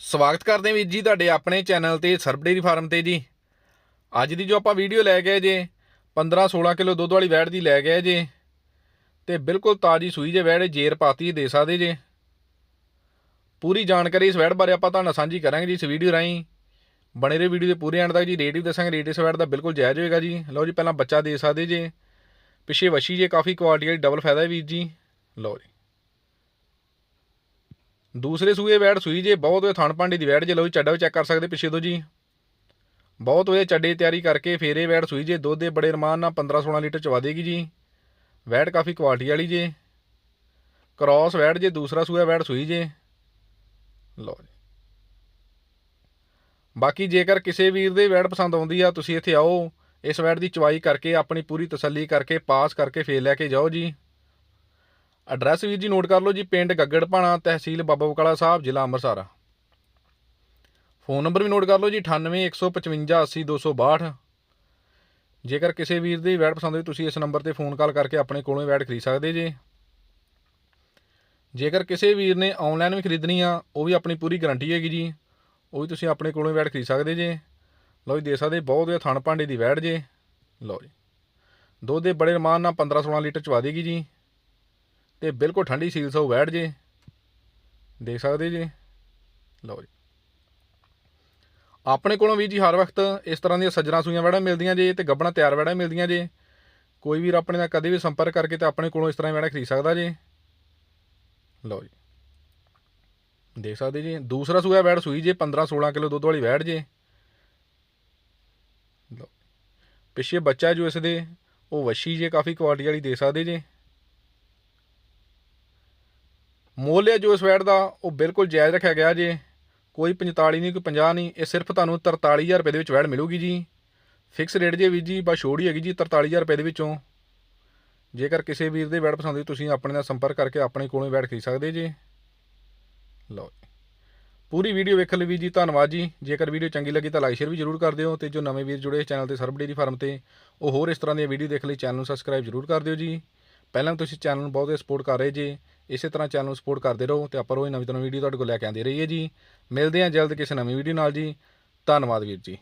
ਸਵਾਗਤ ਕਰਦੇ ਹਾਂ ਵੀਰ ਜੀ ਤੁਹਾਡੇ ਆਪਣੇ ਚੈਨਲ ਤੇ ਸਰਬ ਡੇਰੀ ਫਾਰਮ ਤੇ ਜੀ। ਅੱਜ ਦੀ ਜੋ ਆਪਾਂ ਵੀਡੀਓ ਲੈ ਗਏ ਜੇ 15 16 ਕਿਲੋ ਦੁੱਧ ਵਾਲੀ ਵੈੜ ਦੀ ਲੈ ਗਏ ਜੇ, ਤੇ ਬਿਲਕੁਲ ਤਾਜੀ ਸੂਈ ਜੇ ਵੈੜ, ਜੇਰ ਪਾਤੀ ਦੇ ਸਕਦੇ ਜੇ। ਪੂਰੀ ਜਾਣਕਾਰੀ ਇਸ ਵੈੜ ਬਾਰੇ ਆਪਾਂ ਤੁਹਾਨੂੰ ਸਾਂਝੀ ਕਰਾਂਗੇ ਜੀ ਇਸ ਵੀਡੀਓ ਰਾਹੀਂ। ਬਣੇ ਰਹੇ ਵੀਡੀਓ ਦੇ ਪੂਰੇ ਐਂਡ ਤੱਕ ਜੀ, ਰੇਟ ਵੀ ਦੱਸਾਂਗੇ, ਰੇਟ ਇਸ ਵੈੜ ਦਾ ਬਿਲਕੁਲ ਜਾਇਜ਼ ਹੋਏਗਾ ਜੀ। ਲਓ ਜੀ, ਪਹਿਲਾਂ ਬੱਚਾ ਦੇ ਸਕਦੇ ਜੇ, ਪਿੱਛੇ ਵਸ਼ੀ ਜੇ, ਕਾਫੀ ਕੁਆਲਿਟੀ ਵਾਲੀ ਡਬਲ ਫਾਇਦਾ ਵੀਰ ਜੀ। ਲਓ ਜੀ। ਦੂਸਰੇ ਸੂਏ ਵੈੜ ਸੂਈ ਜੇ, ਬਹੁਤ ਵਧੀਆ ਥਣ ਭਾਂਡੇ ਦੀ ਵੈੜ ਜੇ, ਲਓ ਜੀ, ਚੱਡਾ ਵੀ ਚੈੱਕ ਕਰ ਸਕਦੇ ਪਿੱਛੇ ਤੋਂ ਜੀ। ਬਹੁਤ ਵਧੀਆ ਚੱਡੇ ਤਿਆਰੀ ਕਰਕੇ ਫੇਰੇ ਵੈੜ ਸੂਈ ਜੇ, ਦੁੱਧ ਦੇ ਬੜੇ ਰਮਾਨ ਨਾਲ 15 16 ਲੀਟਰ ਚਵਾ ਦੇਗੀ ਜੀ। ਵੈੜ ਕਾਫੀ ਕੁਆਲਿਟੀ ਵਾਲੀ ਜੇ। ਕ੍ਰਾਸ ਵੈੜ ਜੇ, ਦੂਸਰਾ ਸੂਆ ਵੈੜ ਸੂਈ ਜੇ। ਲਓ ਜੀ। ਬਾਕੀ ਜੇਕਰ ਕਿਸੇ ਵੀਰ ਦੇ ਵੈੜ ਪਸੰਦ ਆਉਂਦੀ ਆ, ਤੁਸੀਂ ਇੱਥੇ ਆਓ, ਇਸ ਵੈੜ ਦੀ ਚਵਾਈ ਕਰਕੇ, ਆਪਣੀ ਪੂਰੀ ਤਸੱਲੀ ਕਰਕੇ, ਪਾਸ ਕਰਕੇ ਫੇਰ ਲੈ ਕੇ ਜਾਓ ਜੀ। ਐਡਰੈਸ ਵੀਰ ਜੀ ਨੋਟ ਕਰ ਲਓ ਜੀ, ਪਿੰਡ ਗੱਗੜਪਾਣਾ ਤਹਿਸੀਲ ਬਾਬਾ ਬਕਾਲਾ ਸਾਹਿਬ, ਜ਼ਿਲ੍ਹਾ ਅੰਮ੍ਰਿਤਸਰ। ਫੋਨ ਨੰਬਰ ਵੀ ਨੋਟ ਕਰ ਲਓ ਜੀ 9815580262 ਜੇਕਰ ਕਿਸੇ ਵੀਰ ਦੀ ਵੈਡ ਪਸੰਦ ਹੋਈ, ਤੁਸੀਂ ਇਸ ਨੰਬਰ ਤੇ ਫੋਨ ਕਾਲ ਕਰਕੇ ਆਪਣੇ ਕੋਲੋਂ ਵੈਡ ਖਰੀਦ ਸਕਦੇ ਜੇ। ਜੇਕਰ ਕਿਸੇ ਵੀਰ ਨੇ ਆਨਲਾਈਨ ਵੀ ਖਰੀਦਣੀ ਆ, ਉਹ ਵੀ ਆਪਣੀ ਪੂਰੀ ਗਾਰੰਟੀ ਹੈਗੀ ਜੀ। ਉਹ ਵੀ ਤੁਸੀਂ ਆਪਣੇ ਕੋਲੋਂ ਵੈਟ ਖਰੀਦ ਸਕਦੇ ਜੇ। ਲਓ ਜੀ, ਦੇ ਸਕਦੇ ਬਹੁਤ ਵਧੀਆ ਥਣ ਭਾਂਡੇ ਦੀ ਵੈਡ ਜੇ। ਲਓ ਜੀ। ਦੁੱਧ ਦੇ ਬੜੇ ਰਮਾਨ ਨਾਲ 15 16 ਲੀਟਰ ਚਵਾ ਦੇਗੀ ਜੀ। ਤੇ ਬਿਲਕੁਲ ਠੰਡੀ ਸੀਲ ਸੋ ਵੈੜ ਜੇ। ਦੇਖ ਸਕਦੇ ਜੀ? ਲਓ ਜੀ। ਆਪਣੇ ਕੋਲੋਂ ਵੀ ਜੀ ਹਰ ਵਕਤ ਇਸ ਤਰ੍ਹਾਂ ਦੀਆਂ ਸੱਜਣਾ ਸੂਈਆਂ ਵੈੜਾਂ ਮਿਲਦੀਆਂ ਜੇ ਤੇ ਗੱਬਣਾ ਤਿਆਰ ਵੈੜਾਂ ਮਿਲਦੀਆਂ ਜੇ। ਕੋਈ ਵੀਰ ਆਪਣੇ ਨਾਲ ਕਦੇ ਵੀ ਸੰਪਰਕ ਕਰਕੇ ਤੇ ਆਪਣੇ ਕੋਲੋਂ ਇਸ ਤਰ੍ਹਾਂ ਵੈੜਾਂ ਖਰੀਦ ਸਕਦਾ ਜੇ। ਲਓ ਜੀ। ਦੇਖ ਸਕਦੇ ਜੀ? ਦੂਸਰਾ ਸੂਆ ਵੈੜ ਸੂਈ ਜੇ 15 16 ਕਿਲੋ ਦੁੱਧ ਵਾਲੀ ਵੈੜ ਜੇ। ਲਓ ਪਿੱਛੇ ਬੱਚਾ ਜੋ ਇਸ ਦੇ, ਉਹ ਵਸ਼ੀ ਜੇ ਕਾਫੀ ਕੁਆਲਿਟੀ ਵਾਲੀ ਦੇ ਸਕਦੇ ਜੇ। ਮੁੱਲ ਹੈ ਜੋ ਇਸ ਵੈਟ ਦਾ, ਉਹ ਬਿਲਕੁਲ ਜਾਇਜ਼ ਰੱਖਿਆ ਗਿਆ ਜੇ। ਕੋਈ 45 ਨਹੀਂ, ਕੋਈ 50 ਨਹੀਂ, ਇਹ ਸਿਰਫ ਤੁਹਾਨੂੰ 43000 ਰੁਪਏ ਦੇ ਵਿੱਚ ਵੈਟ ਮਿਲੂਗੀ ਜੀ। ਫਿਕਸ ਰੇਟ ਜੇ ਵੀਰ ਜੀ, ਬਸ ਛੋੜ ਹੀ ਹੈਗੀ ਜੀ 43000 ਰੁਪਏ ਦੇ ਵਿੱਚੋਂ। ਜੇਕਰ ਕਿਸੇ ਵੀਰ ਦੇ ਵੈਟ ਪਸੰਦ ਹੋਈ ਤੁਸੀਂ ਆਪਣੇ ਨਾਲ ਸੰਪਰਕ ਕਰਕੇ ਆਪਣੇ ਕੋਲੋਂ ਵੈਟ ਖਰੀਦ ਸਕਦੇ ਜੀ। ਲਓ ਜੀ। ਪੂਰੀ ਵੀਡੀਓ ਵੇਖਣ ਲਈ ਵੀਰ ਜੀ, ਧੰਨਵਾਦ ਜੀ। ਜੇਕਰ ਵੀਡੀਓ ਚੰਗੀ ਲੱਗੀ ਤਾਂ ਲਾਈਕ, ਸ਼ੇਅਰ ਵੀ ਜ਼ਰੂਰ ਕਰ ਦਿਓ ਤੇ ਜੋ ਨਵੇਂ ਵੀਰ ਜੁੜੇ ਇਸ ਚੈਨਲ ਤੇ ਸਰਬ ਡੇਰੀ ਫਾਰਮ ਤੇ, ਉਹ ਹੋਰ ਇਸ ਤਰ੍ਹਾਂ ਦੀਆਂ ਵੀਡੀਓ ਦੇਖਣ ਲਈ, ਚੈਨਲ ਨੂੰ ਸਬਸਕ੍ਰਾਈਬ ਜ਼ਰੂਰ ਕਰ ਦਿਓ ਜੀ। ਪਹਿਲਾਂ ਤੁਸੀਂ ਚੈਨਲ ਨੂੰ ਬਹੁਤ ਸਪੋਰਟ ਕਰ ਰਹੇ ਜੀ ਇਸੇ ਤਰ੍ਹਾਂ ਚੈਨਲ ਨੂੰ ਸਪੋਰਟ ਕਰਦੇ ਰਹੋ ਤੇ ਆਪਾਂ ਰੋਜ਼ ਨਵੀਂ ਤੋਂ ਨਵੀਂ ਵੀਡੀਓ ਤੁਹਾਡੇ ਕੋਲ ਲੈ ਕੇ ਆਉਂਦੇ ਰਹੀਏ ਜੀ। ਮਿਲਦੇ ਹਾਂ ਜਲਦ ਕਿਸੇ ਨਵੀਂ ਵੀਡੀਓ ਨਾਲ ਜੀ। ਧੰਨਵਾਦ ਵੀਰ ਜੀ।